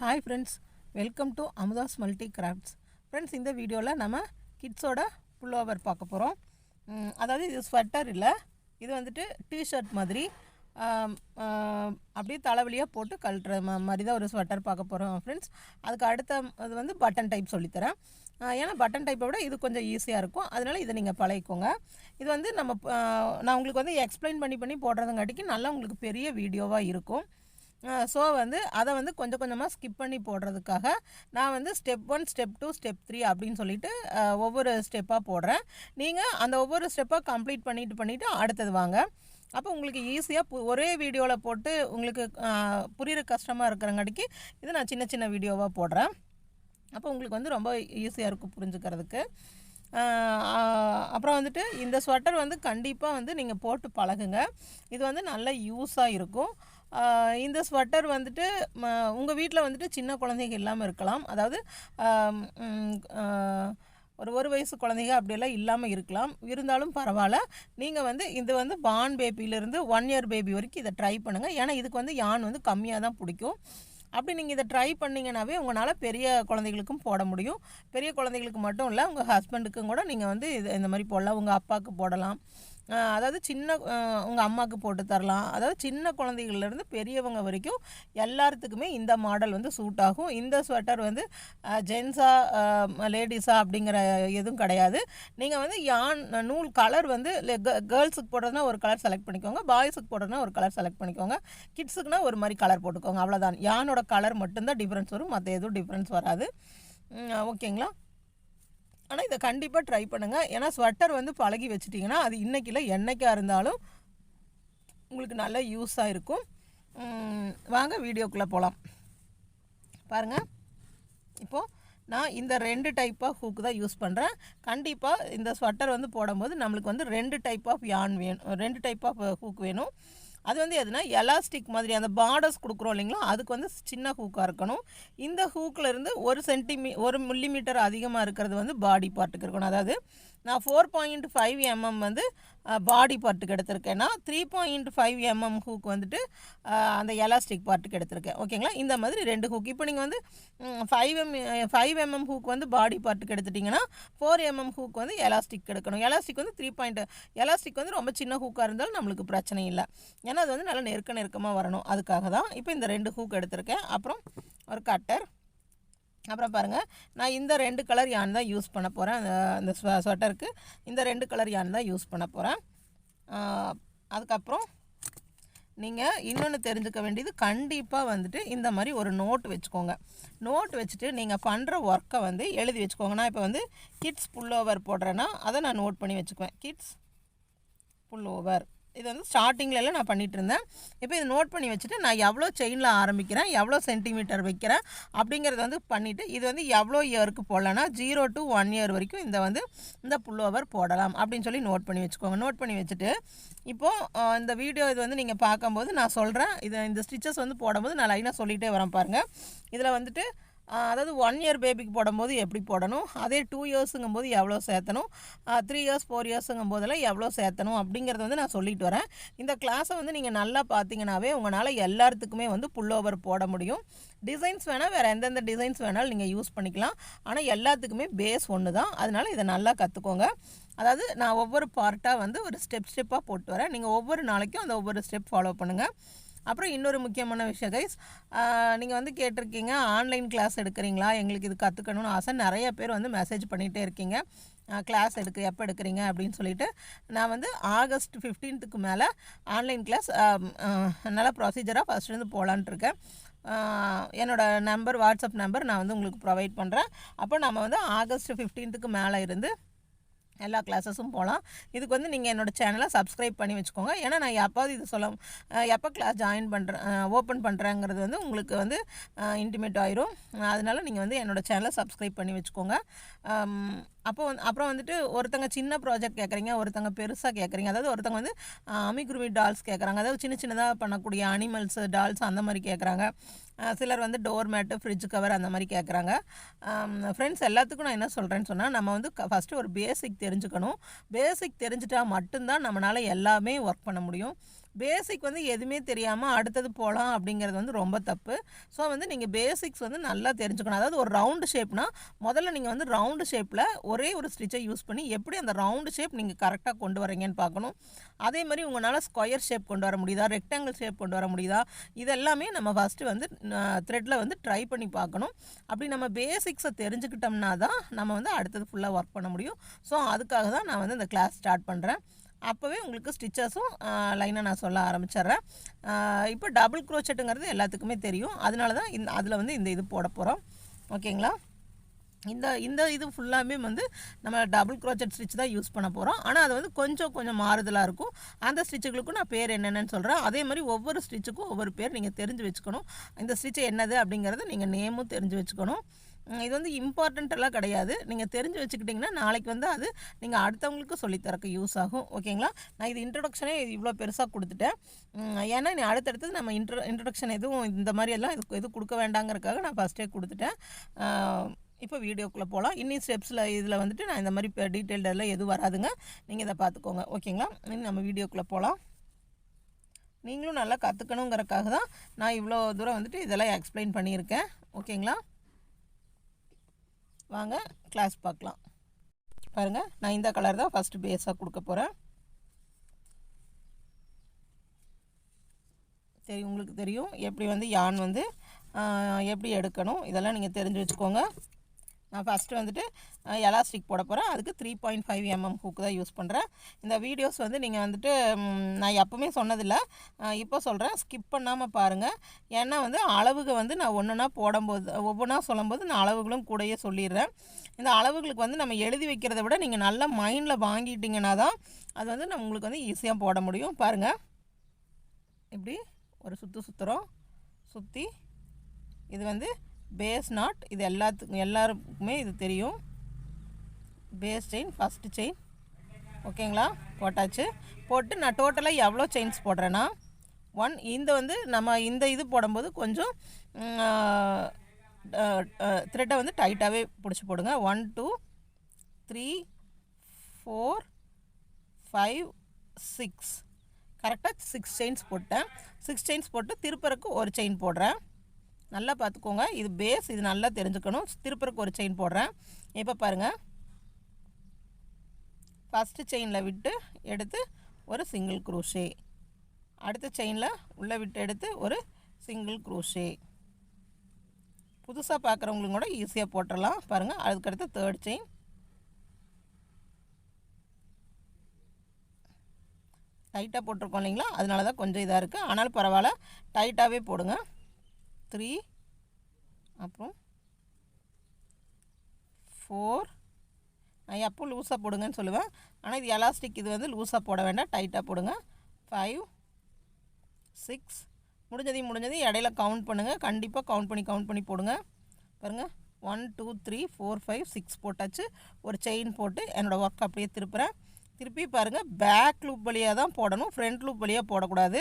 Hi friends welcome to Amudha's multi crafts friends இந்த வீடியோவில் நம்ம கிட்ஸோட புல்லோவர் பார்க்க போகிறோம் அதாவது இது ஸ்வெட்டர் இல்லை இது வந்துட்டு டிஷர்ட் மாதிரி. அப்படியே தலைவலியாக போட்டு கழட்டுற மாதிரி தான் ஒரு ஸ்வெட்டர் பார்க்க போகிறோம் ஃப்ரெண்ட்ஸ் அதுக்கு அடுத்த அது வந்து பட்டன் டைப் சொல்லித்தரேன். ஏன்னா பட்டன் டைப்பை விட இது கொஞ்சம் ஈஸியாக இருக்கும். அதனால் இதை நீங்கள் பழகிக்கோங்க. இது வந்து நம்ம நான் உங்களுக்கு வந்து எக்ஸ்பிளைன் பண்ணி பண்ணி போடுறதுங்காட்டிக்கு நல்லா உங்களுக்கு பெரிய வீடியோவாக இருக்கும். ஸோ வந்து அதை வந்து கொஞ்சம் கொஞ்சமாக ஸ்கிப் பண்ணி போடுறதுக்காக நான் வந்து step one step two step three அப்படின்னு சொல்லிட்டு ஒவ்வொரு ஸ்டெப்பாக போடுறேன். நீங்கள் அந்த ஒவ்வொரு ஸ்டெப்பாக கம்ப்ளீட் பண்ணிட்டு பண்ணிவிட்டு அடுத்தது வாங்க. அப்போ உங்களுக்கு ஈஸியாக ஒரே வீடியோவில் போட்டு உங்களுக்கு புரிகிற கஷ்டமாக இருக்கிறங்காட்டிக்கு இது நான் சின்ன சின்ன வீடியோவாக போடுறேன். அப்போ உங்களுக்கு வந்து ரொம்ப ஈஸியாக இருக்கும் புரிஞ்சுக்கிறதுக்கு. அப்புறம் வந்துட்டு இந்த ஸ்வெட்டர் வந்து கண்டிப்பாக வந்து நீங்கள் போட்டு பழகுங்க. இது வந்து நல்ல யூஸாக இருக்கும். இந்த ஸ்வெட்டர் வந்துட்டு உங்கள் வீட்டில் வந்துட்டு சின்ன குழந்தைங்க இல்லாமல் இருக்கலாம். அதாவது ஒரு ஒரு வயசு குழந்தைங்க அப்படியெல்லாம் இல்லாமல் இருக்கலாம். இருந்தாலும் பரவாயில்ல. நீங்கள் வந்து இது வந்து பான் பேபியிலேருந்து ஒன் இயர் பேபி வரைக்கும் இதை ட்ரை பண்ணுங்கள் ஏன்னா இதுக்கு வந்து யான் வந்து கம்மியாக தான் பிடிக்கும். அப்படி நீங்கள் இதை ட்ரை பண்ணிங்கனாவே உங்களால் பெரிய குழந்தைகளுக்கும் போட முடியும். பெரிய குழந்தைகளுக்கு மட்டும் இல்லை உங்கள் ஹஸ்பண்டுக்கும் கூட நீங்கள் வந்து இது இந்த மாதிரி போடலாம். உங்கள் அப்பாவுக்கு போடலாம். அதாவது சின்ன உங்கள் அம்மாவுக்கு போட்டு தரலாம். அதாவது சின்ன குழந்தைகள்லேருந்து பெரியவங்க வரைக்கும் எல்லாத்துக்குமே இந்த மாடல் வந்து சூட் ஆகும். இந்த ஸ்வெட்டர் வந்து ஜென்ஸா லேடிஸா அப்படிங்கிற எதுவும் கிடையாது. நீங்கள் வந்து யான் நூல் கலர் வந்து கேர்ள்ஸுக்கு போடுறதுனா ஒரு கலர் செலக்ட் பண்ணிக்கோங்க. பாய்ஸுக்கு போடுறதுனா ஒரு கலர் செலக்ட் பண்ணிக்கோங்க. கிட்ஸுக்குனா ஒரு மாதிரி கலர் போட்டுக்கோங்க. அவ்வளோதான் யானோட கலர் மட்டும்தான் டிஃப்ரென்ஸ் வரும். மற்ற எதுவும் டிஃப்ரென்ஸ் வராது. ஓகேங்களா? ஆனால் இதை கண்டிப்பாக ட்ரை பண்ணுங்கள் ஏன்னா ஸ்வெட்டர் வந்து பழகி வச்சிட்டிங்கன்னா அது இன்றைக்கி இல்லை இருந்தாலும் உங்களுக்கு நல்ல யூஸாக இருக்கும். வாங்க வீடியோக்குள்ளே போகலாம் பாருங்கள் இப்போது நான் இந்த ரெண்டு டைப் ஆஃப் ஹூக் தான் யூஸ் பண்ணுறேன் கண்டிப்பாக இந்த ஸ்வெட்டர் வந்து போடும்போது நம்மளுக்கு வந்து ரெண்டு டைப் ஆஃப் யான் வேணும் ரெண்டு டைப் ஆஃப் ஹூக் வேணும். அது வந்து எதுனா எலாஸ்டிக் மாதிரி அந்த பார்டர்ஸ் கொடுக்குறோம் இல்லைங்களா? அதுக்கு வந்து சின்ன ஹூக்காக இருக்கணும். இந்த ஹூக்கில் இருந்து ஒரு சென்டிமீ ஒரு மில்லிமீட்டர் அதிகமாக இருக்கிறது வந்து பாடி பார்ட்டுக்கு இருக்கணும். அதாவது நான் ஃபோர் பாயிண்ட் ஃபைவ் எம்எம் வந்து பாடி பார்ட்டுக்கு எடுத்திருக்கேன்னா three point five mm hook வந்துட்டு அந்த எலாஸ்டிக் பார்ட்டுக்கு எடுத்திருக்கேன். ஓகேங்களா இந்த மாதிரி ரெண்டு ஹூக் இப்போ நீங்கள் வந்து five M five mm hook வந்து பாடி பார்ட்டுக்கு எடுத்துட்டிங்கன்னா ஃபோர் எம்எம் ஹூக் வந்து எலாஸ்டிக் எடுக்கணும். எலாஸ்டிக் வந்து த்ரீ பாயிண்ட் எலாஸ்டிக் வந்து ரொம்ப சின்ன ஹூக்காக இருந்தாலும் நம்மளுக்கு பிரச்சனை இல்லை. ஏன்னா அது வந்து நல்லா நெருக்க நெருக்கமாக வரணும். அதுக்காக தான் இப்போ இந்த ரெண்டு ஹூக் எடுத்திருக்கேன். அப்புறம் ஒரு கட்டர் அப்புறம் பாருங்கள் நான் இந்த ரெண்டு கலர் யான் தான் யூஸ் பண்ண போகிறேன் அந்த ஸ்வ- ஸ்வெட்டருக்கு இந்த ரெண்டு கலர் யான் தான் யூஸ் பண்ண போகிறேன் அதுக்கப்புறம் நீங்கள் இன்னொன்று தெரிஞ்சுக்க வேண்டியது கண்டிப்பாக வந்துட்டு இந்த மாதிரி ஒரு நோட் வச்சுக்கோங்க. நோட் வச்சுட்டு நீங்கள் பண்ணுற ஒர்க்கை வந்து எழுதி வச்சுக்கோங்க. நான் இப்போ வந்து கிட்ஸ் புல் ஓவர் போடுறேன்னா அதை நான் நோட் பண்ணி வச்சுக்குவேன். கிட்ஸ் புல் ஓவர் இது வந்து ஸ்டார்டிங்லலாம் நான் பண்ணிட்டு இருந்தேன் இப்போ இது நோட் பண்ணி வச்சுட்டு நான் எவ்வளோ செயினில் ஆரம்பிக்கிறேன் எவ்வளோ சென்டிமீட்டர் வைக்கிறேன் அப்படிங்கிறத வந்து பண்ணிவிட்டு இது வந்து எவ்வளோ இயருக்கு போடலன்னா ஜீரோ டு ஒன் இயர் வரைக்கும் இந்த வந்து இந்த புல்லோவர் போடலாம் அப்படின்னு சொல்லி நோட் பண்ணி வச்சுக்கோங்க. நோட் பண்ணி வச்சுட்டு இப்போது இந்த வீடியோ இது வந்து நீங்கள் பார்க்கும்போது நான் சொல்கிறேன் இதை இந்த ஸ்டிச்சஸ் வந்து போடும்போது நான் லைனாக சொல்லிகிட்டே வரேன் பாருங்கள் இதில் வந்துட்டு அதாவது ஒன் இயர் பேபிக்கு போடும்போது எப்படி போடணும்? அதே டூ இயர்ஸுங்கும் போது எவ்வளோ சேர்த்தணும்? த்ரீ இயர்ஸ் ஃபோர் இயர்ஸுங்கும் போதெல்லாம் எவ்வளோ சேர்த்தணும்? அப்படிங்கிறத வந்து நான் சொல்லிட்டு வரேன். இந்த கிளாஸை வந்து நீங்கள் நல்லா பார்த்தீங்கன்னாவே உங்களால் எல்லாத்துக்குமே வந்து புல் ஓவர் போட முடியும். டிசைன்ஸ் வேணால் வேறு எந்தெந்த டிசைன்ஸ் வேணாலும் நீங்கள் யூஸ் பண்ணிக்கலாம். ஆனால் எல்லாத்துக்குமே பேஸ் ஒன்று தான் அதனால் இதை நல்லா கற்றுக்கோங்க அதாவது நான் ஒவ்வொரு பார்ட்டாக வந்து ஒரு ஸ்டெப் ஸ்டெப்பாக போட்டு வரேன். நீங்கள் ஒவ்வொரு நாளைக்கும் அந்த ஒவ்வொரு ஸ்டெப் ஃபாலோ பண்ணுங்கள் அப்புறம் இன்னொரு முக்கியமான விஷயம் கைஸ் நீங்கள் வந்து கேட்டிருக்கீங்க ஆன்லைன் கிளாஸ் எடுக்கிறீங்களா? எங்களுக்கு இது கற்றுக்கணும்னு ஆசை. நிறைய பேர் வந்து மெசேஜ் பண்ணிகிட்டே இருக்கீங்க. கிளாஸ் எடுக்க எப்போ எடுக்கிறீங்க? அப்படின்னு சொல்லிட்டு நான் வந்து ஆகஸ்ட் ஃபிஃப்டீன்த்துக்கு மேலே ஆன்லைன் கிளாஸ் நல்ல ப்ரொசீஜராக ஃபஸ்ட்லேருந்து போகலான்ட்டு இருக்கேன். என்னோடய என்னோட நம்பர் வாட்ஸ்அப் நம்பர் நான் வந்து உங்களுக்கு ப்ரொவைட் பண்ணுறேன் அப்போ நம்ம வந்து ஆகஸ்ட் ஃபிஃப்டீன்த்துக்கு மேலே இருந்து எல்லா கிளாஸஸும் போகலாம் இதுக்கு வந்து நீங்கள் என்னோடய சேனலை சப்ஸ்கிரைப் பண்ணி வச்சுக்கோங்க. ஏன்னா நான் எப்போது இது சொல்ல எப்போ கிளாஸ் ஜாயின் பண்ணுறேன் ஓப்பன் பண்ணுறேங்கிறது வந்து உங்களுக்கு வந்து இன்டிமேட் ஆயிரும். அதனால நீங்கள் வந்து என்னோடய சேனலை சப்ஸ்கிரைப் பண்ணி வச்சுக்கோங்க. அப்போ வந்து அப்புறம் வந்துட்டு ஒருத்தங்க சின்ன ப்ராஜெக்ட் கேட்குறீங்க ஒருத்தங்க பெருசாக கேட்குறீங்க அதாவது ஒருத்தங்க வந்து அமிக்ருமி டால்ஸ் கேட்குறாங்க அதாவது சின்ன சின்னதாக பண்ணக்கூடிய அனிமல்ஸ் டால்ஸ் அந்த மாதிரி கேட்குறாங்க சிலர் வந்து டோர் மேட்டு ஃப்ரிட்ஜ் கவர் அந்த மாதிரி கேட்குறாங்க ஃப்ரெண்ட்ஸ் எல்லாத்துக்கும் நான் என்ன சொல்கிறேன்னு சொன்னால் நம்ம வந்து ஃபஸ்ட்டு ஒரு பேசிக் தெரிஞ்சுக்கணும். பேசிக் தெரிஞ்சுட்டா மட்டும்தான் நம்மளால் எல்லாமே ஒர்க் பண்ண முடியும். பேசிக் வந்து எதுவுமே தெரியாமல் அடுத்தது போகலாம் அப்படிங்கிறது வந்து ரொம்ப தப்பு. ஸோ வந்து நீங்கள் பேசிக்ஸ் வந்து நல்லா தெரிஞ்சுக்கணும். அதாவது ஒரு ரவுண்டு ஷேப்னால் முதல்ல நீங்கள் வந்து ரவுண்டு ஷேப்பில் ஒரே ஒரு ஸ்டிச்சை யூஸ் பண்ணி எப்படி அந்த ரவுண்டு ஷேப் நீங்கள் கரெக்டாக கொண்டு வரீங்கன்னு பார்க்கணும். அதே மாதிரி உங்களால் ஸ்கொயர் ஷேப் கொண்டு வர முடியுதா? ரெக்டாங்கிள் ஷேப் கொண்டு வர முடியுதா? இதெல்லாமே நம்ம ஃபஸ்ட்டு வந்து த்ரெட்டில் வந்து ட்ரை பண்ணி பார்க்கணும். அப்படி நம்ம பேசிக்ஸை தெரிஞ்சுக்கிட்டோம்னா தான் நம்ம வந்து அடுத்தது ஃபுல்லாக ஒர்க் பண்ண முடியும். ஸோ அதுக்காக தான் நான் வந்து இந்த கிளாஸ் ஸ்டார்ட் பண்ணுறேன் அப்போவே உங்களுக்கு ஸ்டிச்சஸும் லைனாக நான் சொல்ல ஆரம்பிச்சிட்றேன். இப்போ டபுள் க்ரோச்செட்டுங்கிறது எல்லாத்துக்குமே தெரியும். அதனால தான் இந்த அதில் வந்து இந்த இது போட போகிறோம் ஓகேங்களா? இந்த இந்த இது ஃபுல்லாமே வந்து நம்ம டபுள் க்ரோச்சட் ஸ்டிச் தான் யூஸ் பண்ண போகிறோம் ஆனால் அது வந்து கொஞ்சம் கொஞ்சம் மாறுதலாக இருக்கும். அந்த ஸ்டிச்சுகளுக்கும் நான் பேர் என்னென்னு சொல்கிறேன் அதே மாதிரி ஒவ்வொரு ஸ்டிச்சுக்கும் ஒவ்வொரு பேர் நீங்கள் தெரிஞ்சு வச்சுக்கணும். இந்த ஸ்டிச்சு என்னது அப்படிங்கிறத நீங்கள் நேமும் தெரிஞ்சு வச்சுக்கணும். இது வந்து இம்பார்ட்டண்ட்டெல்லாம் கிடையாது. நீங்கள் தெரிஞ்சு வச்சுக்கிட்டிங்கன்னா நாளைக்கு வந்து அது நீங்கள் அடுத்தவங்களுக்கு சொல்லித்தரக்கு யூஸ் ஆகும். ஓகேங்களா? நான் இது இன்ட்ரொடக்ஷனே இவ்வளோ பெருசாக கொடுத்துட்டேன். ஏன்னா நீ அடுத்தடுத்து நம்ம இன்ட்ரோ இன்ட்ரொடக்ஷன் எதுவும் இந்த மாதிரி எல்லாம் இது எதுவும் கொடுக்க வேண்டாங்கிறக்காக நான் ஃபஸ்ட்டே கொடுத்துட்டேன். இப்போ வீடியோக்குள்ளே போகலாம் இன்னி ஸ்டெப்ஸில் இதில் வந்துட்டு நான் இந்த மாதிரி இப்போ டீட்டெயில்டெல்லாம் எதுவும் வராதுங்க. நீங்கள் இதை பார்த்துக்கோங்க. ஓகேங்களா? இன்னும் நம்ம வீடியோக்குள்ளே போகலாம் நீங்களும் நல்லா கற்றுக்கணுங்கிறக்காக தான் நான் இவ்வளோ தூரம் வந்துட்டு இதெல்லாம் எக்ஸ்பிளைன் பண்ணியிருக்கேன். ஓகேங்களா? வாங்க கிளாஸ் பார்க்கலாம். பாருங்கள் நான் இந்த கலர் தான் ஃபஸ்ட்டு பேஸாக கொடுக்க போகிறேன் சரி உங்களுக்கு தெரியும் எப்படி வந்து யான் வந்து எப்படி எடுக்கணும் இதெல்லாம் நீங்கள் தெரிஞ்சு வச்சுக்கோங்க. நான் ஃபஸ்ட்டு வந்துட்டு எலாஸ்டிக் போட போகிறேன் அதுக்கு three point five mm hook தான் யூஸ் பண்ணுறேன் இந்த வீடியோஸ் வந்து நீங்கள் வந்துட்டு நான் எப்போவுமே சொன்னதில்லை. இப்போ சொல்கிறேன் ஸ்கிப் பண்ணாமல் பாருங்கள் ஏன்னா வந்து அளவுக வந்து நான் ஒன்றுனா போடும்போது ஒவ்வொன்றா சொல்லும்போது நான் அளவுகளும் கூடயே சொல்லிடுறேன். இந்த அளவுகளுக்கு வந்து நம்ம எழுதி வைக்கிறத விட நீங்கள் நல்லா மைண்டில் வாங்கிட்டிங்கன்னா தான் அது வந்து நம்ம உங்களுக்கு வந்து ஈஸியாக போட முடியும். பாருங்கள் இப்படி ஒரு சுற்று சுற்றுறோம் சுற்றி இது வந்து பேஸ் நாட் இது எல்லாத்துக்கும் எல்லாருக்குமே இது தெரியும். பேஸ் செயின் ஃபஸ்ட்டு செயின் ஓகேங்களா போட்டாச்சு. போட்டு நான் டோட்டலாக எவ்வளோ செயின்ஸ் போடுறேன்னா ஒன் இந்த வந்து நம்ம இந்த இது போடும்போது கொஞ்சம் த்ரெட்டை வந்து டைட்டாகவே பிடிச்சி போடுங்க. One two three four five six கரெக்டாக சிக்ஸ் செயின்ஸ் போட்டேன். சிக்ஸ் செயின்ஸ் போட்டு திருப்பறக்கு ஒரு செயின் போடுறேன். நல்லா பார்த்துக்கோங்க. இது பேஸ் இது நல்லா தெரிஞ்சுக்கணும். திருப்பறக்கு ஒரு செயின் போடுறேன். இப்போ பாருங்கள் ஃபஸ்ட்டு செயினில் விட்டு எடுத்து ஒரு சிங்கிள் குரூஷே அடுத்த செயினில் உள்ளே விட்டு எடுத்து ஒரு சிங்கிள் குரூஷே புதுசாக பார்க்குறவங்களும் கூட ஈஸியாக போட்டுடலாம் பாருங்கள் அதுக்கடுத்து தேர்ட் செயின் டைட்டாக போட்டிருக்கோம் இல்லைங்களா? அதனால தான் கொஞ்சம் இதாக இருக்குது ஆனாலும் பரவாயில்ல. டைட்டாகவே போடுங்க. த்ரீ அப்புறம் ஃபோர் நான் எப்போ லூஸாக போடுங்கன்னு சொல்லுவேன். ஆனால் இது எலாஸ்டிக் இது வந்து லூஸாக போட வேண்டாம். டைட்டாக போடுங்க. ஃபைவ் சிக்ஸ் முடிஞ்சதையும் முடிஞ்சதையும் இடையில கவுண்ட் பண்ணுங்கள் கண்டிப்பாக கவுண்ட் பண்ணி கவுண்ட் பண்ணி போடுங்க. பாருங்கள் one two three four five six போட்டாச்சு. ஒரு செயின் போட்டு என்னோடய ஒர்க் அப்படியே திருப்புறேன். திருப்பி பாருங்கள் பேக் லூப் வழியாக தான் போடணும். ஃப்ரண்ட் லூப் வழியாக போடக்கூடாது.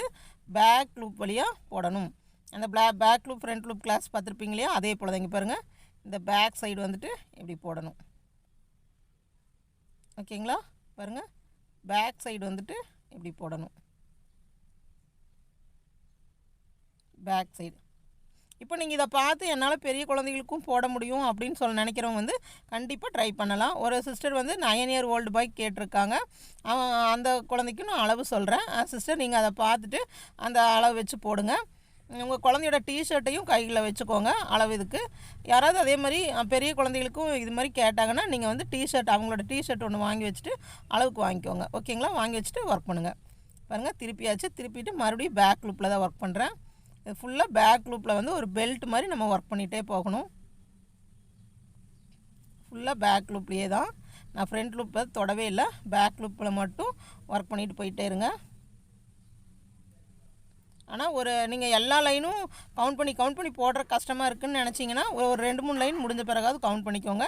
பேக் லூப் வழியாக போடணும். அந்த பிளா back loop front loop class பார்த்துருப்பீங்க இல்லையா அதே போல் தான் இங்கே பாருங்கள் இந்த பேக் சைடு வந்துட்டு இப்படி போடணும். ஓகேங்களா? பாருங்கள் பேக் சைடு வந்துட்டு இப்படி போடணும். பேக் சைடு இப்போ நீங்கள் இதை பார்த்து என்னால் பெரிய குழந்தைகளுக்கும் போட முடியும் அப்படின்னு சொல்ல நினைக்கிறவங்க வந்து கண்டிப்பாக ட்ரை பண்ணலாம். ஒரு சிஸ்டர் வந்து நயன் இயர் ஓல்டு பாய் கேட்டிருக்காங்க. அவன் அந்த குழந்தைக்கும் நான் அளவு சொல்கிறேன் சிஸ்டர் நீங்கள் அதை பார்த்துட்டு அந்த அளவு வச்சு போடுங்க. உங்கள் குழந்தையோட டிஷர்ட்டையும் கையில் வச்சுக்கோங்க அளவு இதுக்கு. யாராவது அதே மாதிரி பெரிய குழந்தைகளுக்கும் இது மாதிரி கேட்டாங்கன்னா நீங்கள் வந்து டிஷர்ட் அவங்களோட டிஷர்ட் ஒன்று வாங்கி வச்சுட்டு அளவுக்கு வாங்கிக்கோங்க. ஓகேங்களா? வாங்கி வச்சுட்டு ஒர்க் பண்ணுங்கள் பாருங்கள் திருப்பியாச்சு. திருப்பிட்டு மறுபடியும் பேக் லூப்பில் தான் ஒர்க் பண்ணுறேன் இது ஃபுல்லாக பேக் லூப்பில் வந்து ஒரு பெல்ட் மாதிரி நம்ம ஒர்க் பண்ணிகிட்டே போகணும். ஃபுல்லாக பேக் லூப்லேயே தான். நான் ஃப்ரண்ட் லூப்பில் தொடவே இல்லை. பேக் லூப்பில் மட்டும் ஒர்க் பண்ணிட்டு போயிட்டே இருங்க. ஆனால் ஒரு நீங்கள் எல்லா லைனும் கவுண்ட் பண்ணி கவுண்ட் பண்ணி போடுற கஷ்டமாக இருக்குதுன்னு நினச்சிங்கன்னா ஒரு ரெண்டு மூணு லைன் முடிஞ்ச பிறகாவது கவுண்ட் பண்ணிக்கோங்க.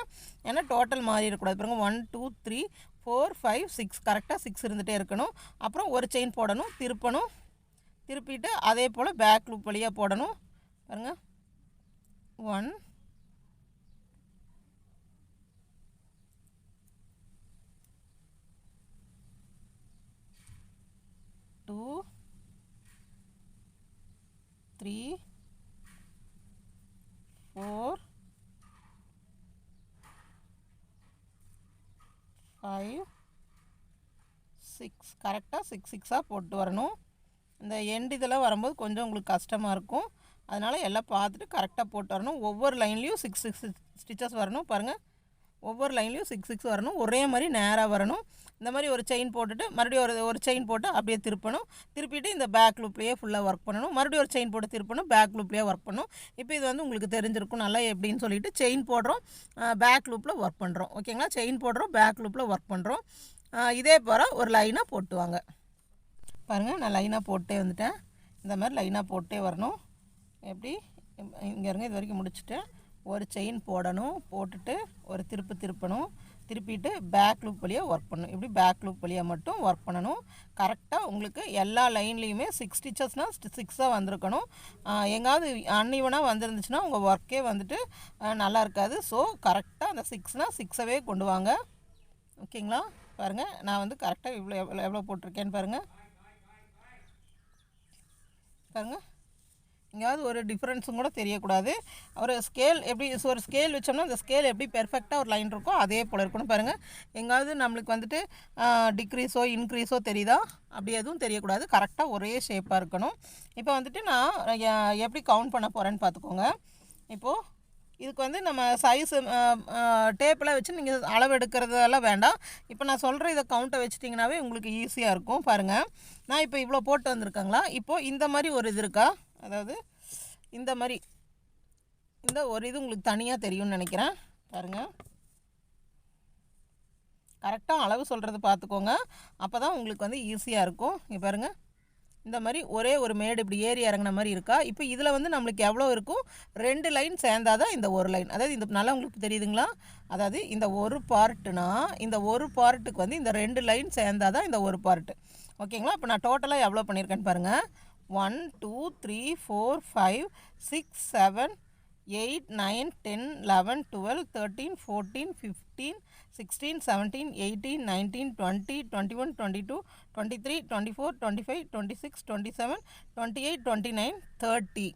ஏன்னா டோட்டல் மாறிடக்கூடாது. பாருங்கள் one two three four five six கரெக்டாக சிக்ஸ் இருந்துகிட்டே இருக்கணும். அப்புறம் ஒரு செயின் போடணும் திருப்பணும். திருப்பிட்டு அதே போல் பேக் லூப் வழியாக போடணும். பாருங்கள் one two three four five six. கரெக்டாக சிக்ஸ் சிக்ஸாக போட்டு வரணும். இந்த எண்ட் இதெல்லாம் வரும்போது கொஞ்சம் உங்களுக்கு கஷ்டமாக இருக்கும். அதனால் எல்லாம் பார்த்துட்டு கரெக்டாக போட்டு வரணும். ஒவ்வொரு லைன்லேயும் சிக்ஸ் சிக்ஸ் ஸ்டிச்சஸ் வரணும். பாருங்கள் ஒவ்வொரு லைன்லேயும் சிக்ஸ் சிக்ஸ் வரணும். ஒரே மாதிரி நேராக வரணும். இந்த மாதிரி ஒரு செயின் போட்டுட்டு மறுபடியும் ஒரு ஒரு செயின் போட்டு அப்படியே திருப்பணும். திருப்பிட்டு இந்த பேக் லூப்லேயே ஃபுல்லாக ஒர்க் பண்ணணும். மறுபடியும் ஒரு செயின் போட்டு திருப்பணும். பேக் லூப்லேயே ஒர்க் பண்ணணும். இப்போ இது வந்து உங்களுக்கு தெரிஞ்சிருக்கும் நல்லா எப்படின்னு சொல்லிட்டு செயின் போடுறோம். பேக் லூப்பில் ஒர்க் பண்ணுறோம் ஓகேங்களா செயின் போடுறோம் பேக் லூப்பில் ஒர்க் பண்ணுறோம் இதே போல் ஒரு லைனாக போட்டுவாங்க. பாருங்கள் நான் லைனாக போட்டே வந்துட்டேன். இந்த மாதிரி லைனாக போட்டே வரணும். எப்படி? இங்கே இருங்க இது வரைக்கும் முடிச்சுட்டு ஒரு செயின் போடணும் போட்டுட்டு ஒரு திருப்பு திருப்பணும். திருப்பிட்டு பேக் லூப் வழியாக ஒர்க் பண்ணணும். இப்படி பேக் லூப் வழியாக மட்டும் ஒர்க் பண்ணணும். கரெக்டாக உங்களுக்கு எல்லா லைன்லேயுமே சிக்ஸ் ஸ்டிச்சஸ்னால் சிக்ஸாக வந்திருக்கணும். எங்காவது அன்இவனாக வந்துருந்துச்சுன்னா உங்கள் ஒர்க்கே வந்துட்டு நல்லா இருக்காது. ஸோ கரெக்டாக அந்த சிக்ஸ்னால் சிக்ஸவே கொண்டு வாங்க. ஓகேங்களா? பாருங்கள் நான் வந்து கரெக்டாக இவ்வளோ எவ்வளோ எவ்வளோ போட்டிருக்கேன்னு பாருங்கள் பாருங்கள் எங்கேயாவது ஒரு டிஃப்ரென்ஸும் கூட தெரியக்கூடாது. ஒரு ஸ்கேல் எப்படி ஒரு ஸ்கேல் வச்சோம்னா அந்த ஸ்கேல் எப்படி பெர்ஃபெக்டாக ஒரு லைன் இருக்கோ அதே போல் இருக்கணும். பாருங்கள் எங்காவது நம்மளுக்கு வந்துட்டு டிக்ரீஸோ இன்க்ரீஸோ தெரியுதா? அப்படி எதுவும் தெரியக்கூடாது. கரெக்டாக ஒரே ஷேப்பாக இருக்கணும். இப்போ வந்துட்டு நான் எப்படி கவுண்ட் பண்ண போகிறேன்னு பார்த்துக்கோங்க. இப்போது இதுக்கு வந்து நம்ம சைஸ் டேப்பெலாம் வச்சு நீங்கள் அளவு எடுக்கிறதெல்லாம் வேண்டாம். இப்போ நான் சொல்கிற இதை கவுண்ட்டை வச்சிட்டிங்கனாவே உங்களுக்கு ஈஸியாக இருக்கும். பாருங்கள் நான் இப்போ இவ்வளோ போட்டு வந்திருக்காங்களா? இப்போது இந்த மாதிரி ஒரு இது இருக்கா? அதாவது இந்த மாதிரி இந்த ஒரு இது உங்களுக்கு தனியாக தெரியும்னு நினைக்கிறேன். பாருங்கள் கரெக்டாக அளவு சொல்கிறது பார்த்துக்கோங்க அப்போ தான் உங்களுக்கு வந்து ஈஸியாக இருக்கும். இங்கே பாருங்கள் இந்த மாதிரி ஒரே ஒரு மேடு இப்படி ஏறி இறங்கின மாதிரி இருக்கா? இப்போ இதில் வந்து நம்மளுக்கு எவ்வளோ இருக்கும்? ரெண்டு லைன் சேர்ந்தாதான் தான் இந்த ஒரு லைன் அதாவது இந்த நல்லா உங்களுக்கு தெரியுதுங்களா? அதாவது இந்த ஒரு பார்ட்டுனா இந்த ஒரு பார்ட்டுக்கு வந்து இந்த ரெண்டு லைன் சேர்ந்தாதான் தான் இந்த ஒரு பார்ட்டு ஓகேங்களா? இப்போ நான் டோட்டலாக எவ்வளோ பண்ணியிருக்கேன்னு பாருங்கள் one two three four five six seven eight nine ten eleven twelve thirteen fourteen fifteen sixteen seventeen eighteen nineteen twenty twenty one twenty two twenty three twenty four twenty five twenty six twenty seven twenty eight twenty nine thirty.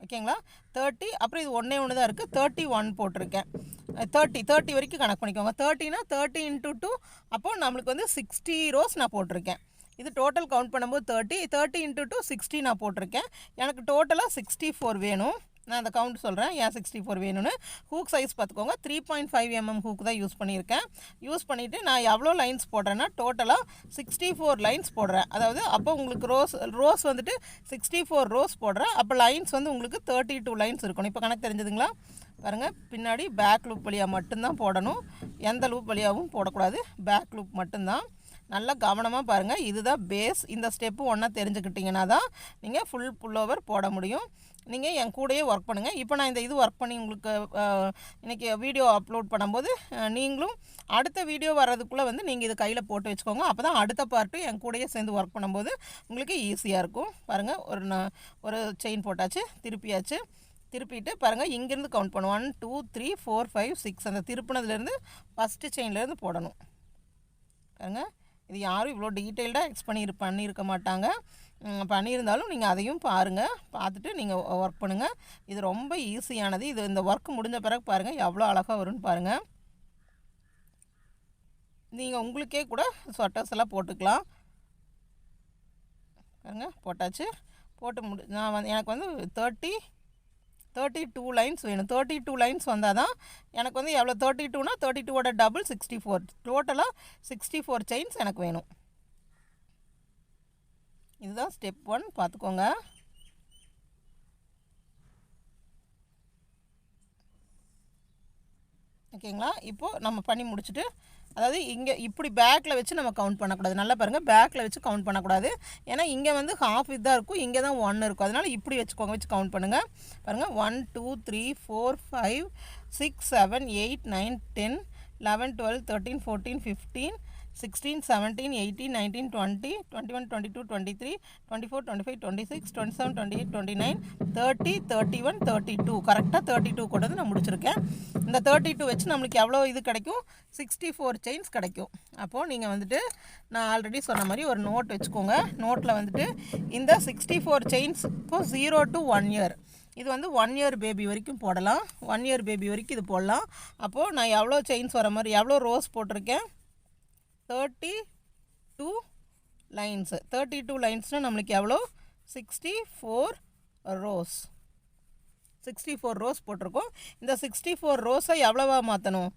ஓகேங்களா? Thirty அப்புறம் இது ஒன்றே ஒன்று தான் இருக்குது thirty one போட்டிருக்கேன். Thirty thirty வரைக்கும் கணக்கு பண்ணிக்கோங்க. தேர்ட்டினா தேர்ட்டி இன்ட்டு டூ அப்போது நம்மளுக்கு வந்து சிக்ஸ்டி ரோஸ் நான் போட்டிருக்கேன். இது டோட்டல் கவுண்ட் பண்ணும்போது thirty thirty into two sixty நான் போட்டிருக்கேன். எனக்கு டோட்டலாக சிக்ஸ்டி ஃபோர் வேணும். நான் அந்த கவுண்ட் சொல்கிறேன் ஏன் சிக்ஸ்டி ஃபோர் வேணும்னு? ஹூக் சைஸ் பார்த்துக்கோங்க. Three point five mm hook தான் யூஸ் பண்ணியிருக்கேன். யூஸ் பண்ணிவிட்டு நான் எவ்வளோ லைன்ஸ் போடுறேன்னா டோட்டலாக சிக்ஸ்டி ஃபோர் லைன்ஸ் போடுறேன். அதாவது அப்போ உங்களுக்கு ரோஸ் ரோஸ் வந்துட்டு சிக்ஸ்டி ஃபோர் ரோஸ் போடுறேன். அப்போ லைன்ஸ் வந்து உங்களுக்கு தேர்ட்டி டூ லைன்ஸ் இருக்கணும். இப்போ கணக்கு தெரிஞ்சதுங்களா? பாருங்கள் பின்னாடி பேக் லூப் வழியாக மட்டும்தான் போடணும். எந்த லூப் வழியாகவும் போடக்கூடாது. பேக் லூப் மட்டும்தான். நல்லா கவனமாக பாருங்கள் இதுதான் பேஸ் இந்த ஸ்டெப்பு ஒன்றா தெரிஞ்சுக்கிட்டிங்கன்னா தான் நீங்கள் ஃபுல் புல்லோவர் போட முடியும். நீங்கள் என் கூடயே ஒர்க் பண்ணுங்கள் இப்போ நான் இந்த இது ஒர்க் பண்ணி உங்களுக்கு இன்றைக்கி வீடியோ அப்லோட் பண்ணும்போது நீங்களும் அடுத்த வீடியோ வர்றதுக்குள்ளே வந்து நீங்கள் இது கையில் போட்டு வச்சுக்கோங்க. அப்போ தான் அடுத்த பார்ட்டும் என் கூடயே சேர்ந்து ஒர்க் பண்ணும்போது உங்களுக்கு ஈஸியாக இருக்கும். பாருங்கள் ஒரு ஒரு செயின் போட்டாச்சு திருப்பியாச்சு. திருப்பிட்டு பாருங்கள் இங்கேருந்து கவுண்ட் பண்ணுவோம் one two three four five six அந்த திருப்பினதுலேருந்து ஃபஸ்ட்டு செயின்லேருந்து போடணும். பாருங்கள் இது யாரும் இவ்வளோ டீட்டெயில்டாக எக்ஸ் பண்ணியிருக்க மாட்டாங்க. பண்ணியிருந்தாலும் நீங்கள் அதையும் பாருங்கள் பார்த்துட்டு நீங்கள் ஒர்க் பண்ணுங்கள் இது ரொம்ப ஈஸியானது இது இந்த ஒர்க் முடிஞ்ச பிறகு பாருங்கள் எவ்வளோ அழகாக வரும்னு பாருங்கள் நீங்கள் உங்களுக்கே கூட ஸ்வெட்டர்ஸ் எல்லாம் போட்டுக்கலாம். பாருங்கள் போட்டாச்சு. போட்டு முடி நான் வந்து எனக்கு வந்து தேர்ட்டி தேர்ட்டி டூ லைன்ஸ் வேணும். தேர்ட்டி டூ லைன்ஸ் வந்தால் தான் எனக்கு வந்து எவ்வளோ தேர்ட்டி டூனா தேர்ட்டி டூவோட டபுள் சிக்ஸ்டி ஃபோர் டோட்டலாக சிக்ஸ்டி ஃபோர் செயின்ஸ் எனக்கு வேணும். இதுதான் ஸ்டெப் ஒன் பார்த்துக்கோங்க. ஓகேங்களா? இப்போது நம்ம பண்ணி முடிச்சுட்டு அதாவது இங்கே இப்படி பேக்கில் வச்சு நம்ம கவுண்ட் பண்ணக்கூடாது. நல்லா பாருங்கள் பேக்கில் வச்சு கவுண்ட் பண்ணக்கூடாது. ஏன்னா இங்கே வந்து ஹாஃப் இதாக இருக்கும் இங்கே தான் ஒன்று இருக்கும். அதனால் இப்படி வச்சுக்கோங்க வச்சு கவுண்ட் பண்ணுங்கள் பாருங்கள் one two three four five six seven eight nine ten eleven twelve thirteen fourteen fifteen sixteen seventeen eighteen nineteen twenty twenty one twenty two twenty three twenty four twenty five twenty six twenty seven twenty eight twenty nine thirty thirty one thirty two கரெக்டாக thirty two கூட நான் முடிச்சிருக்கேன். இந்த thirty two வச்சு நம்மளுக்கு எவ்வளோ இது கிடைக்கும்? சிக்ஸ்டி ஃபோர் செயின்ஸ் கிடைக்கும். அப்போது நீங்கள் வந்துட்டு நான் ஆல்ரெடி சொன்ன மாதிரி ஒரு நோட் வச்சுக்கோங்க. நோட்டில் வந்துட்டு இந்த சிக்ஸ்டி ஃபோர் செயின்ஸ் இப்போது ஜீரோ டு ஒன் இயர் இது வந்து ஒன் இயர் பேபி வரைக்கும் போடலாம். ஒன் இயர் பேபி வரைக்கும் இது போடலாம். அப்போது நான் எவ்வளோ செயின்ஸ் வர மாதிரி எவ்வளோ ரோஸ் போட்டிருக்கேன்? Thirty two lines thirty two லைன்ஸ்னால் நம்மளுக்கு எவ்வளோ? Sixty four rows sixty four rows போட்டிருக்கோம். இந்த சிக்ஸ்டி ஃபோர் ரோஸை எவ்வளவா மாற்றணும்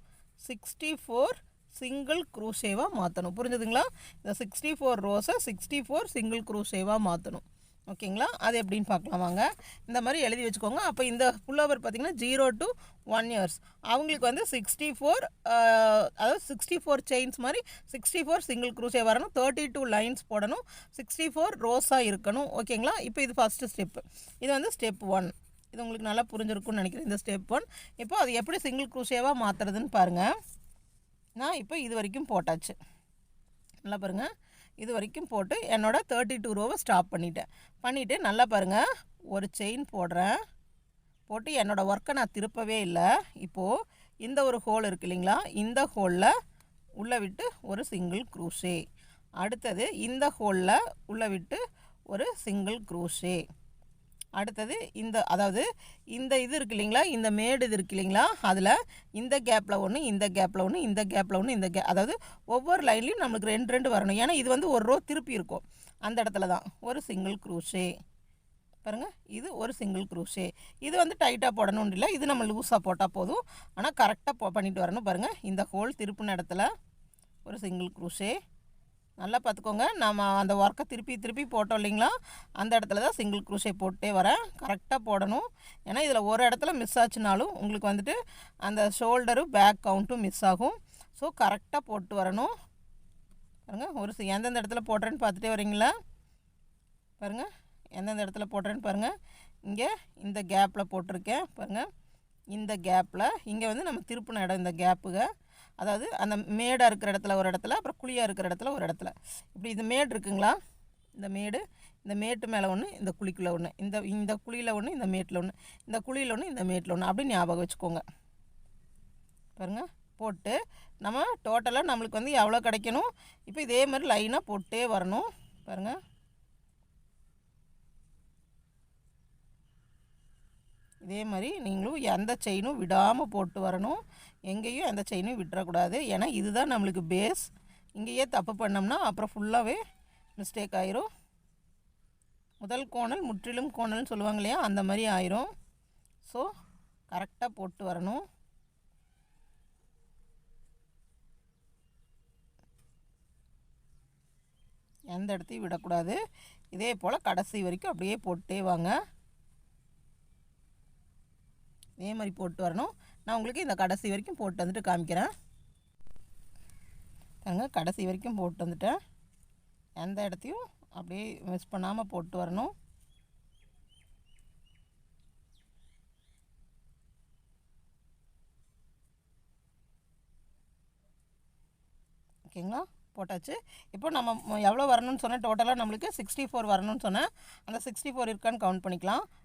சிக்ஸ்டி ஃபோர் சிங்கிள் க்ரூஷேவாக மாற்றணும் புரிஞ்சுதுங்களா? இந்த சிக்ஸ்டி ஃபோர் ரோஸை சிக்ஸ்டி ஃபோர் சிங்கிள் க்ரூஷேவாக மாற்றணும் ஓகேங்களா? அது எப்படின்னு பார்க்கலாம் வாங்க. இந்த மாதிரி எழுதி வச்சுக்கோங்க. அப்போ இந்த புல்லோவர் பார்த்திங்கன்னா ஜீரோ டு ஒன் இயர்ஸ் அவங்களுக்கு வந்து சிக்ஸ்டி ஃபோர் அதாவது சிக்ஸ்டி ஃபோர் செயின்ஸ் மாதிரி சிக்ஸ்டி ஃபோர் சிங்கிள் க்ரூஸே வரணும். தேர்ட்டி டூ லைன்ஸ் போடணும். சிக்ஸ்டி ஃபோர் ரோஸாக இருக்கணும். ஓகேங்களா? இப்போ இது ஃபஸ்ட்டு ஸ்டெப்பு இது வந்து ஸ்டெப் ஒன் இது உங்களுக்கு நல்லா புரிஞ்சிருக்கும்னு நினைக்கிறேன். இந்த ஸ்டெப் ஒன் இப்போ அது எப்படி சிங்கிள் க்ரூஷேவாக மாற்றுறதுன்னு பாருங்கள் நான் இப்போ இது வரைக்கும் போட்டாச்சு. நல்லா பாருங்கள் இது வரைக்கும் போட்டு என்னோட தேர்ட்டி டூ ரோவை ஸ்டாப் பண்ணிட்டேன். பண்ணிவிட்டு நல்லா பாருங்கள் ஒரு செயின் போடுறேன். போட்டு என்னோடய ஒர்க்கை நான் திருப்பவே இல்லை. இப்போது இந்த ஒரு ஹோல் இருக்கு இல்லைங்களா இந்த ஹோலில் உள்ளே விட்டு ஒரு சிங்கிள் குரூஷே அடுத்தது இந்த ஹோலில் உள்ளே விட்டு ஒரு சிங்கிள் குரூஷே அடுத்தது இந்த அதாவது இந்த இது இருக்கு இல்லைங்களா? இந்த மேடு இது இருக்கு இல்லைங்களா? அதில் இந்த கேப்பில் ஒன்று இந்த கேப்பில் ஒன்று இந்த கேப்பில் ஒன்று இந்த கே அதாவது ஒவ்வொரு லைன்லேயும் நம்மளுக்கு ரெண்டு ரெண்டு வரணும். ஏன்னா இது வந்து ஒரு ரோ திருப்பி இருக்கும். அந்த இடத்துல தான். ஒரு சிங்கிள் குரூஷே பாருங்கள் இது ஒரு சிங்கிள் குரூஷே இது வந்து டைட்டாக போடணும்னு இல்லை. இது நம்ம லூஸாக போட்டால் போதும். ஆனால் கரெக்டாக போ பண்ணிட்டு வரணும் பாருங்கள் இந்த ஹோல் திருப்பின இடத்துல ஒரு சிங்கிள் குரூஷே நல்லா பார்த்துக்கோங்க. நம்ம அந்த ஒர்க்கை திருப்பி திருப்பி போட்டோம் இல்லைங்களா? அந்த இடத்துல தான் சிங்கிள் க்ரூஷே போட்டே வரேன். கரெக்டாக போடணும். ஏன்னா இதில் ஒரு இடத்துல மிஸ் ஆச்சுனாலும் உங்களுக்கு வந்துட்டு அந்த ஷோல்டரும் பேக் கவுண்ட்டும் மிஸ் ஆகும். ஸோ கரெக்டாக போட்டு வரணும். பாருங்கள் ஒரு எந்தெந்த இடத்துல போடுறேன்னு பார்த்துட்டே வரீங்களா? பாருங்கள் எந்தெந்த இடத்துல போடுறேன்னு பாருங்கள் இங்கே இந்த கேப்பில் போட்டிருக்கேன். பாருங்கள் இந்த கேப்பில் இங்கே வந்து நம்ம திருப்பின இடம் இந்த கேப்புக அதாவது அந்த மேடாக இருக்கிற இடத்துல ஒரு இடத்துல அப்புறம் குழியாக இருக்கிற இடத்துல ஒரு இடத்துல. இப்படி இது மேடு இருக்குங்களா? இந்த மேடு இந்த மேட்டு மேலே ஒன்று இந்த குழிக்குள்ளே ஒன்று இந்த இந்த குழியில் ஒன்று இந்த மேட்டில் ஒன்று இந்த குழியில் ஒன்று இந்த மேட்டில் ஒன்று அப்படி ஞாபகம் வச்சுக்கோங்க. பாருங்கள் போட்டு நம்ம டோட்டலாக நம்மளுக்கு வந்து எவ்வளோ கிடைக்கணும்? இப்போ இதே மாதிரி லைனாக போட்டே வரணும். பாருங்கள் இதே மாதிரி நீங்களும் எந்த செயினும் விடாமல் போட்டு வரணும். எங்கேயும் எந்த செயினும் விட்டுறக்கூடாது. ஏன்னா இதுதான் நம்மளுக்கு பேஸ் இங்கேயே தப்பு பண்ணோம்னா அப்புறம் ஃபுல்லாகவே மிஸ்டேக் ஆயிரும். முதல் கோணல் முற்றிலும் கோணல்னு சொல்லுவாங்க இல்லையா அந்த மாதிரி ஆயிரும். ஸோ கரெக்டாக போட்டு வரணும். எந்த இடத்தையும் விடக்கூடாது. இதே போல் கடைசி வரைக்கும் அப்படியே போட்டே வாங்க. இதே மாதிரி போட்டு வரணும். நான் உங்களுக்கு இந்த கடைசி வரைக்கும் போட்டு வந்துட்டு காமிக்கிறேன். பாருங்க கடைசி வரைக்கும் போட்டு வந்துட்டேன் எந்த இடத்தையும் அப்படியே மிஸ் பண்ணாமல் போட்டு வரணும். ஓகேங்களா? போட்டாச்சு. இப்போ நம்ம எவ்வளோ வரணும்னு சொன்னேன் டோட்டலாக நம்மளுக்கு சிக்ஸ்டி ஃபோர் வரணும்னு சொன்னேன். அந்த சிக்ஸ்டி ஃபோர் இருக்கான்னு கவுண்ட் பண்ணிக்கலாம்.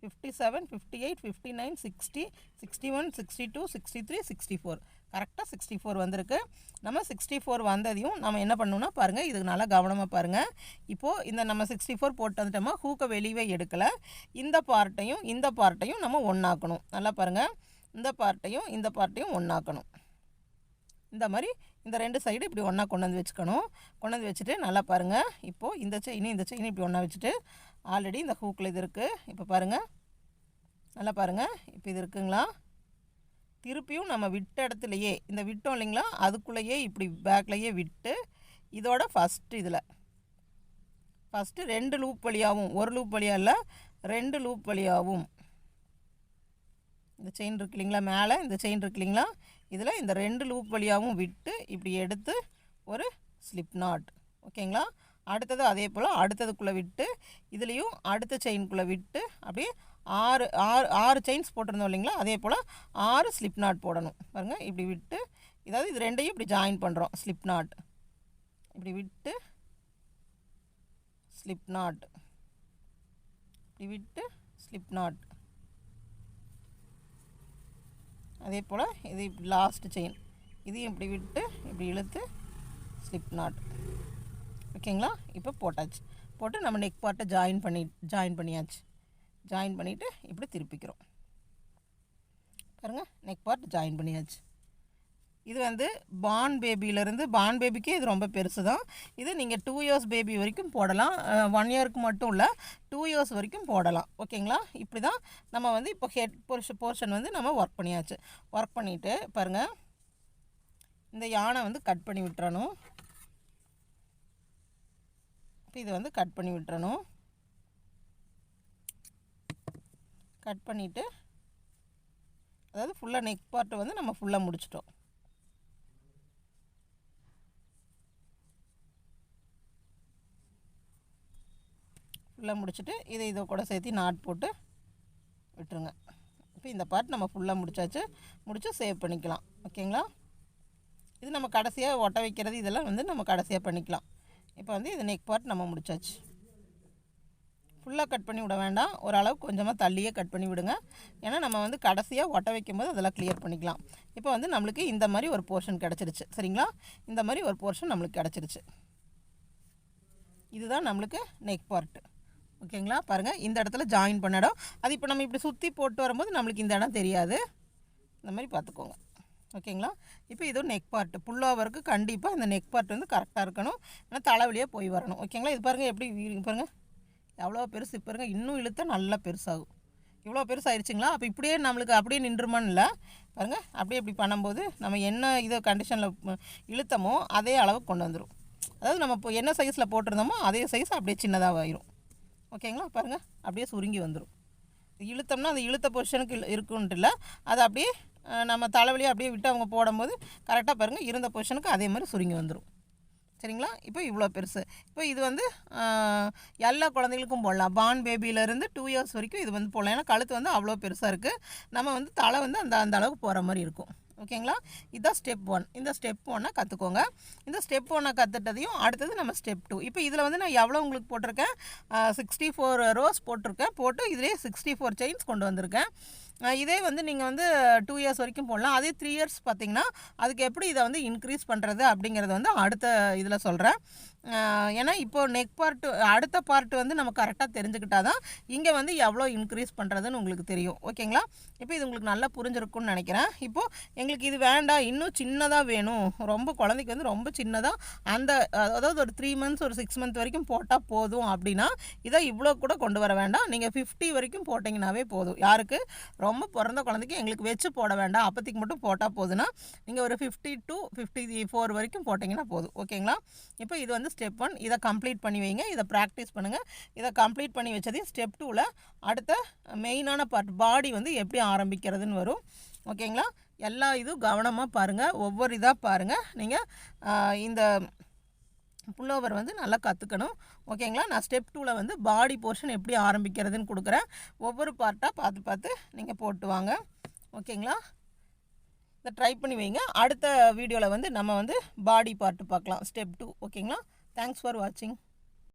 fifty seven fifty eight fifty nine sixty sixty one sixty two sixty three sixty four கரெக்டாக சிக்ஸ்டி ஃபோர் வந்திருக்கு. நம்ம சிக்ஸ்டி ஃபோர் வந்ததையும் நம்ம என்ன பண்ணணும்னா பாருங்கள் இதுக்கு நல்லா கவனமாக பாருங்கள் இப்போது இந்த நம்ம சிக்ஸ்டி ஃபோர் போட்டு வந்துட்டோமா ஹூக்கை வெளியவே எடுக்கலை. இந்த பார்ட்டையும் இந்த பார்ட்டையும் நம்ம ஒன்றாக்கணும் நல்லா பாருங்கள் இந்த பார்ட்டையும் இந்த பார்ட்டையும் ஒன்றாக்கணும் இந்த மாதிரி இந்த ரெண்டு சைடு இப்படி ஒன்றா கொண்டு வந்து வச்சுக்கணும். கொண்டு வந்து வச்சுட்டு நல்லா பாருங்கள் இப்போது இந்த செயின் இந்த செயின் இப்படி ஒன்றா வச்சுட்டு ஆல்ரெடி இந்த ஹூக்கில் இது இருக்குது இப்போ பாருங்கள் நல்லா பாருங்கள் இப்போ இது இருக்குங்களா? திருப்பியும் நம்ம விட்ட இடத்துலையே இந்த விட்டோம் இல்லைங்களா? அதுக்குள்ளேயே இப்படி பேக்லேயே விட்டு இதோட ஃபஸ்ட்டு இதில். ஃபஸ்ட்டு ரெண்டு லூப் வழியாகவும் ஒரு லூப் வழியாக இல்லை ரெண்டு லூப் வழியாகவும் இந்த செயின் இருக்கு இல்லைங்களா? மேலே இந்த செயின் இருக்கு இல்லைங்களா? இதில் இந்த ரெண்டு லூப் வழியாகவும் விட்டு இப்படி எடுத்து ஒரு ஸ்லிப் நாட் ஓகேங்களா அடுத்தது அதே போல் அடுத்ததுக்குள்ளே விட்டு இதுலேயும் அடுத்த செயின்குள்ளே விட்டு அப்படியே ஆறு ஆறு ஆறு செயின்ஸ் போட்டிருந்தோம் இல்லைங்களா? அதே போல் ஆறு ஸ்லிப் நாட் போடணும். பாருங்கள் இப்படி விட்டு இதாவது இது ரெண்டையும் இப்படி ஜாயின் பண்ணுறோம் ஸ்லிப் நாட் இப்படி விட்டு ஸ்லிப் நாட் இப்படி விட்டு ஸ்லிப் நாட் அதே போல் இது இப்படி லாஸ்ட் செயின் இதையும் இப்படி விட்டு இப்படி இழுத்து ஸ்லிப் நாட் ஓகேங்களா? இப்போ போட்டாச்சு. போட்டு நம்ம நெக் பார்ட்டை ஜாயின் பண்ணி ஜாயின் பண்ணியாச்சு. ஜாயின் பண்ணிவிட்டு இப்படி திருப்பிக்கிறோம். பாருங்கள் நெக் பார்ட் ஜாயின் பண்ணியாச்சு. இது வந்து பான் பேபியிலேருந்து பான் பேபிக்கே இது ரொம்ப பெருசு தான் இது நீங்கள் டூ இயர்ஸ் பேபி வரைக்கும் போடலாம். ஒன் இயருக்கு மட்டும் இல்லை டூ இயர்ஸ் வரைக்கும் போடலாம். ஓகேங்களா? இப்படி தான் நம்ம வந்து இப்போ ஹெட் போர்ஷன் போர்ஷன் வந்து நம்ம ஒர்க் பண்ணியாச்சு. ஒர்க் பண்ணிவிட்டு பாருங்கள் இந்த யானை வந்து கட் பண்ணி விட்டுறணும். இப்போ இது வந்து கட் பண்ணி விட்டுறணும். கட் பண்ணிவிட்டு அதாவது ஃபுல்லாக நெக் பார்ட்டை வந்து நம்ம ஃபுல்லாக முடிச்சிட்டோம். ஃபுல்லாக முடிச்சுட்டு இதை இதை கூட சேர்த்து நாட் போட்டு விட்டுருங்க. இப்போ இந்த பார்ட் நம்ம ஃபுல்லாக முடிச்சாச்சு. முடித்து சேவ் பண்ணிக்கலாம். ஓகேங்களா? இது நம்ம கடைசியாக ஒட்ட வைக்கிறது இதெல்லாம் வந்து நம்ம கடைசியாக பண்ணிக்கலாம். இப்போ வந்து இது நெக் பார்ட் நம்ம முடிச்சாச்சு. ஃபுல்லாக கட் பண்ணி விட வேண்டாம். ஓரளவுக்கு கொஞ்சமாக தள்ளியே கட் பண்ணி விடுங்க. ஏன்னா நம்ம வந்து கடைசியாக ஒட்ட வைக்கும்போது அதெல்லாம் கிளியர் பண்ணிக்கலாம். இப்போ வந்து நம்மளுக்கு இந்த மாதிரி ஒரு போர்ஷன் கிடச்சிருச்சு. சரிங்களா? இந்த மாதிரி ஒரு போர்ஷன் நம்மளுக்கு கிடச்சிருச்சு. இதுதான் நம்மளுக்கு நெக் பார்ட்டு ஓகேங்களா? பாருங்கள் இந்த இடத்துல ஜாயின் பண்ண இடம். அது இப்போ நம்ம இப்படி சுற்றி போட்டு வரும்போது நம்மளுக்கு இந்த இடம் தெரியாது. இந்த மாதிரி பார்த்துக்கோங்க. ஓகேங்களா? இப்போ இது நெக் பார்ட்டு புல்லோவருக்கு கண்டிப்பாக அந்த நெக் பார்ட் வந்து கரெக்டாக இருக்கணும். ஏன்னா தலைவலியாக போய் வரணும். ஓகேங்களா? இது பாருங்கள் எப்படி பாருங்கள் எவ்வளோ பெருசு பாருங்கள் இன்னும் இழுத்தா நல்லா பெருசாகும். இவ்வளோ பெருசாயிருச்சுங்களா? அப்போ இப்படியே நம்மளுக்கு அப்படியே நின்றுமான்னு இல்லை பாருங்கள் அப்படியே இப்படி பண்ணும்போது நம்ம என்ன இதை கண்டிஷனில் இழுத்தமோ அதே அளவுக்கு கொண்டு வந்துடும் அதாவது நம்ம இப்போ என்ன சைஸில் போட்டிருந்தோமோ அதே சைஸ் அப்படியே சின்னதாக ஆயிரும் ஓகேங்களா? பாருங்கள் அப்படியே சுருங்கி வந்துடும் இழுத்தோம்னா அந்த இழுத்த பொசிஷனுக்கு இருக்குன்ட்டு இல்லை. அது அப்படியே நம்ம தலைவலியை அப்படியே விட்டு அவங்க போடும்போது கரெக்டாக பாருங்கள் இருந்த பொசிஷனுக்கு அதே மாதிரி சுருங்கி வந்துடும் சரிங்களா? இப்போ இவ்வளோ பெருசு. இப்போ இது வந்து எல்லா குழந்தைகளுக்கும் போடலாம். பான் பேபியிலேருந்து டூ இயர்ஸ் வரைக்கும் இது வந்து போடலாம். ஏன்னா கழுத்து வந்து அவ்வளோ பெருசாக இருக்குது நம்ம வந்து தலை வந்து அந்த அந்த அளவுக்கு போகிற மாதிரி இருக்கும். ஓகேங்களா? இதுதான் ஸ்டெப் ஒன் இந்த ஸ்டெப் ஒன்னை கற்றுக்கோங்க இந்த ஸ்டெப் ஒன்னை கற்றுட்டதையும் அடுத்தது நம்ம ஸ்டெப் டூ இப்போ இதில் வந்து நான் எவ்வளோ உங்களுக்கு போட்டிருக்கேன்? சிக்ஸ்டி ஃபோர் ரோஸ் போட்டிருக்கேன். போட்டு இதிலே சிக்ஸ்டி ஃபோர் செயின்ஸ் கொண்டு வந்திருக்கேன். இதே வந்து நீங்கள் வந்து டூ இயர்ஸ் வரைக்கும் போடலாம். அதே த்ரீ இயர்ஸ் பார்த்தீங்கன்னா அதுக்கு எப்படி இதை வந்து இன்க்ரீஸ் பண்ணுறது அப்படிங்கிறத வந்து அடுத்த இதில் சொல்கிறேன் ஏன்னா இப்போது நெக் பார்ட்டு அடுத்த பார்ட் வந்து நம்ம கரெக்டாக தெரிஞ்சுக்கிட்டா தான் இங்கே வந்து எவ்வளோ இன்க்ரீஸ் பண்ணுறதுன்னு உங்களுக்கு தெரியும். ஓகேங்களா? இப்போ இது உங்களுக்கு நல்லா புரிஞ்சிருக்கும்னு நினைக்கிறேன். இப்போது எங்களுக்கு இது வேண்டாம் இன்னும் சின்னதாக வேணும். ரொம்ப குழந்தைக்கு வந்து ரொம்ப சின்னதாக அந்த அதாவது ஒரு த்ரீ மந்த்ஸ் ஒரு சிக்ஸ் மந்த் வரைக்கும் போட்டால் போதும் அப்படின்னா இதை இவ்வளோ கூட கொண்டு வர வேண்டாம். நீங்கள் ஃபிஃப்டி வரைக்கும் போட்டிங்கனாவே போதும். யாருக்கு? ரொம்ப பிறந்த குழந்தைக்கு எங்களுக்கு வச்சு போட வேண்டாம். அப்போதைக்கு மட்டும் போட்டால் போதுன்னா நீங்கள் ஒரு ஃபிஃப்டி டு ஃபிஃப்டி ஃபோர் வரைக்கும் போட்டிங்கன்னா போதும். ஓகேங்களா? இப்போ இது வந்து ஸ்டெப் ஒன் இதை கம்ப்ளீட் பண்ணி வைங்க. இதை ப்ராக்டிஸ் பண்ணுங்கள் இதை கம்ப்ளீட் பண்ணி வச்சதையும் ஸ்டெப் டூவில் அடுத்த மெயினான பார்ட் பாடி வந்து எப்படி ஆரம்பிக்கிறதுன்னு வரும். ஓகேங்களா? எல்லா இதுவும் கவனமாக பாருங்கள் ஒவ்வொரு இதாக பாருங்கள் நீங்கள் இந்த புல்லோவர் வந்து நல்லா கற்றுக்கணும் ஓகேங்களா? நான் ஸ்டெப் டூவில் வந்து பாடி போர்ஷன் எப்படி ஆரம்பிக்கிறதுன்னு கொடுக்குறேன். ஒவ்வொரு பார்ட்டாக பார்த்து பார்த்து நீங்கள் போட்டு வாங்க. ஓகேங்களா? இதை ட்ரை பண்ணி வைங்க. அடுத்த வீடியோவில் வந்து நம்ம வந்து பாடி பார்ட்டு பார்க்கலாம். ஸ்டெப் டூ ஓகேங்களா? தேங்க்ஸ் ஃபார் வாட்சிங்